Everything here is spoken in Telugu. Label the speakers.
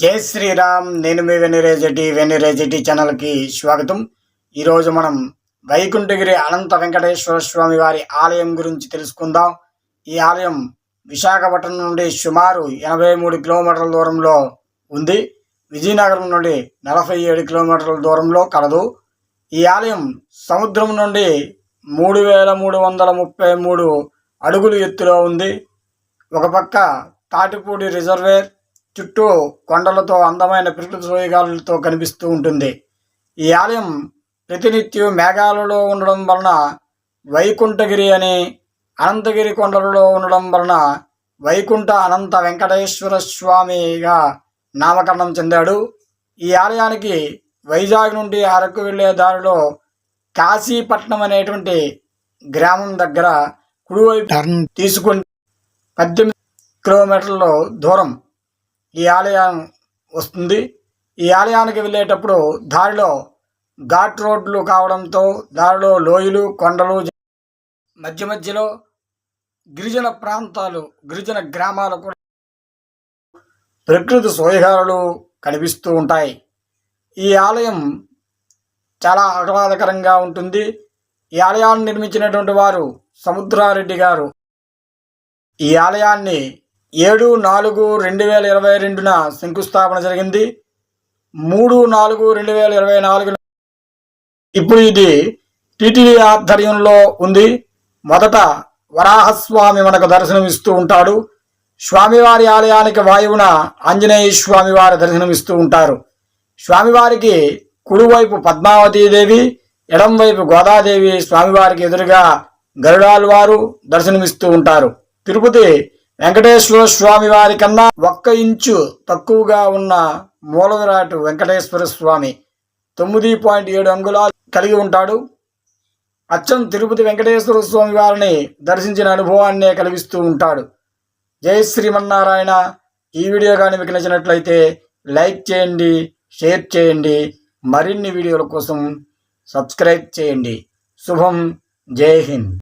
Speaker 1: జై శ్రీరామ్ నేను మీ వెనిరేజటి వెనిరేజటి ఛానల్కి స్వాగతం. ఈరోజు మనం వైకుంఠగిరి అనంత వెంకటేశ్వర స్వామి వారి ఆలయం గురించి తెలుసుకుందాం. ఈ ఆలయం విశాఖపట్నం నుండి సుమారు ఎనభై మూడు కిలోమీటర్ల దూరంలో ఉంది. విజయనగరం నుండి నలభై ఏడు కిలోమీటర్ల దూరంలో కలదు. ఈ ఆలయం సముద్రం నుండి మూడు వేల మూడు వందల ముప్పై మూడు అడుగులు ఎత్తులో ఉంది. ఒక పక్క తాటిపూడి రిజర్వేర్ చుట్టూ కొండలతో అందమైన ప్రకృతి సోయగాలతో కనిపిస్తూ ఉంటుంది. ఈ ఆలయం ప్రతినిత్యం మేఘాలలో ఉండడం వలన వైకుంఠగిరి అని అనంతగిరి కొండలలో ఉండడం వలన వైకుంఠ అనంత వెంకటేశ్వర స్వామిగా నామకరణం చెందాడు. ఈ ఆలయానికి వైజాగ్ నుండి అరకు వెళ్ళే దారిలో కాశీపట్నం అనేటువంటి గ్రామం దగ్గర కుడివైపు టర్న్ తీసుకుని పద్దెనిమిది కిలోమీటర్ల దూరం ఈ ఆలయం వస్తుంది. ఈ ఆలయానికి వెళ్ళేటప్పుడు దారిలో ఘాట్ రోడ్లు కావడంతో దారిలో లోయలు కొండలు మధ్య మధ్యలో గిరిజన ప్రాంతాలు గిరిజన గ్రామాలు కూడా ప్రకృతి సోయగాలు కనిపిస్తూ ఉంటాయి. ఈ ఆలయం చాలా ఆహ్లాదకరంగా ఉంటుంది. ఈ ఆలయాన్ని నిర్మించినటువంటి వారు సముద్రారెడ్డి గారు. ఈ ఆలయాన్ని ఏడు నాలుగు రెండు వేల ఇరవై రెండున శంకుస్థాపన జరిగింది. మూడు నాలుగు రెండు వేల ఇరవై నాలుగున ఇప్పుడు ఇది టీటీడీ ఆధ్వర్యంలో ఉంది. మొదట వరాహస్వామి మనకు దర్శనమిస్తూ ఉంటాడు. స్వామివారి ఆలయానికి వాయువున ఆంజనేయ స్వామివారి దర్శనమిస్తూ ఉంటారు. స్వామివారికి కుడివైపు పద్మావతీదేవి ఎడంవైపు గోదాదేవి స్వామివారికి ఎదురుగా గరుడాల్వారు దర్శనమిస్తూ ఉంటారు. తిరుపతి వెంకటేశ్వర స్వామి వారి కన్నా ఒక్క ఇంచు తక్కువగా ఉన్న మూలవిరాట్ వెంకటేశ్వర స్వామి తొమ్మిది పాయింట్ ఏడు అంగుళాలు కలిగి ఉంటాడు. అచ్చం తిరుపతి వెంకటేశ్వర స్వామి వారిని దర్శించిన అనుభవాన్నే కలిగిస్తూ ఉంటాడు. జై శ్రీమన్నారాయణ. ఈ వీడియో కానీ మీకు నచ్చినట్లయితే లైక్ చేయండి షేర్ చేయండి మరిన్ని వీడియోల కోసం సబ్స్క్రైబ్ చేయండి. శుభం. జై హింద్.